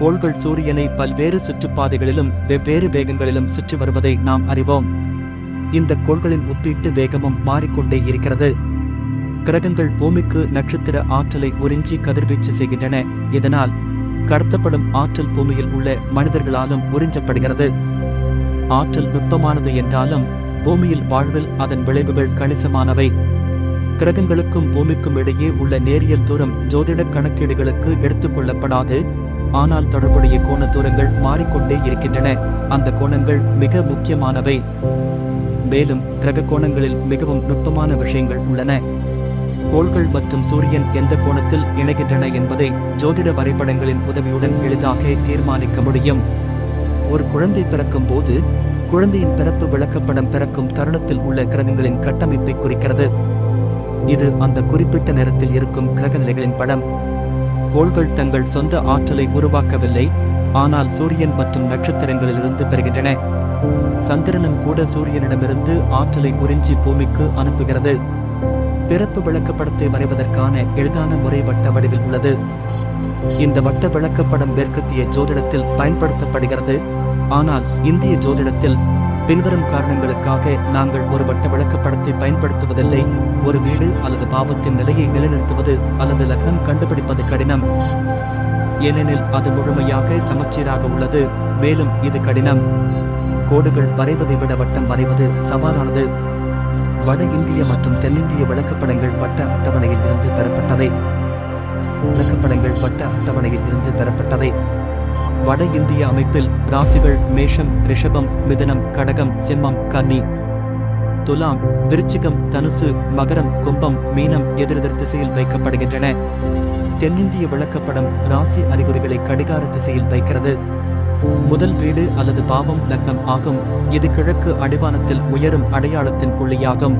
கோள்கள் சூரியனை பல்வேறு சுற்றுப்பாதைகளிலும் வெவ்வேறு வேகங்களிலும் சுற்றி வருவதை நாம் அறிவோம். இந்த கோள்களின் ஒப்பீட்டு வேகமும் மாறிக்கொண்டே இருக்கிறது. கிரகங்கள் பூமிக்கு நட்சத்திர ஆற்றலை உறிஞ்சி கதிர்வீச்சு செய்கின்றன. இதனால் கடத்தப்படும் ஆற்றல் பூமியில் உள்ள மனிதர்களாலும் உறிஞ்சப்படுகிறது. ஆற்றல் நுட்பமானது என்றாலும் பூமியில் வாழ்வில் அதன் விளைவுகள் கணிசமானவை. கிரகங்களுக்கும் பூமிக்கும் இடையே உள்ள நேரியல் தூரம் ஜோதிட கணக்கீடுகளுக்கு எடுத்துக்கொள்ளப்படாது ஆனால் தொடர்புடைய கோண தூரங்கள் மாறிக்கொண்டே இருக்கின்றன. அந்த கோணங்கள் மிக முக்கியமானவை. மேலும் கிரக கோணங்களில் மிகவும் நுட்பமான விஷயங்கள் உள்ளன. கோள்கள் மற்றும் சூரியன் எந்த கோணத்தில் இணைகின்றன என்பதை ஜோதிட வரைபடங்களின் உதவியுடன் எளிதாக தீர்மானிக்க முடியும். ஒரு குழந்தை பிறக்கும் போது குழந்தையின் பிறப்பு விளக்கப்படம் பிறக்கும் தருணத்தில் உள்ள கிரகங்களின் கட்டமைப்பை குறிக்கிறது. இது அந்த குறிப்பிட்ட நேரத்தில் இருக்கும் கிரக நிலைகளின் படம். கோள்கள் தங்கள் சொந்த ஆற்றலை உருவாக்கவில்லை. ஆனால் சூரியன் மற்றும் நட்சத்திரங்களிலிருந்து பெறுகின்றன. சந்திரனும் கூட சூரியனிடமிருந்து ஆற்றலை உறிஞ்சி பூமிக்கு அனுப்புகிறது. பிறப்பு விளக்கப்படத்தை வரைவதற்கான எளிதான முறை வட்ட வடிவில் உள்ளது. இந்த வட்ட விளக்கப்படம் மேற்கத்திய ஜோதிடத்தில் பயன்படுத்தப்படுகிறது. ஆனால் இந்திய ஜோதிடத்தில் பின்வரும் காரணங்களுக்காக நாங்கள் ஒரு வட்ட விளக்கப்படத்தை பயன்படுத்துவதில்லை. ஒரு வீடு அல்லது பாவத்தின் நிலையை நிலைநிறுத்துவது அல்லது லக்னம் கண்டுபிடிப்பது கடினம். ஏனெனில் அது முழுமையாக சமச்சீராக உள்ளது மேலும் இது கடினம். கோடுகள் வரைவதை விட வட்டம் வரைவது சவாலானது. வட இந்திய மற்றும் தென்னிந்திய விளக்கப்படங்கள் வட்ட அட்டவணையில் இருந்து பெறப்பட்டவை. விளக்கப்படங்கள் வட்ட அட்டவணையில் இருந்து பெறப்பட்டவை. வட இந்திய அமைப்பில் ராசிகள் மேஷம் ரிஷபம் மிதனம் கடகம் சிம்மம் கன்னி. துலாம் விருச்சிகம் தனுசு மகரம் கும்பம் மீனம் எதிரெதிர் திசையில் வைக்கப்படுகின்றன. தென்னிந்திய விளக்கப்படம் ராசி அறிகுறிகளை கடிகார திசையில் வைக்கிறது. முதல் வீடு அல்லது பாவம் லக்னம் ஆகும். இது கிழக்கு அடிவானத்தில் உயரும் அடையாளத்தின் புள்ளியாகும்.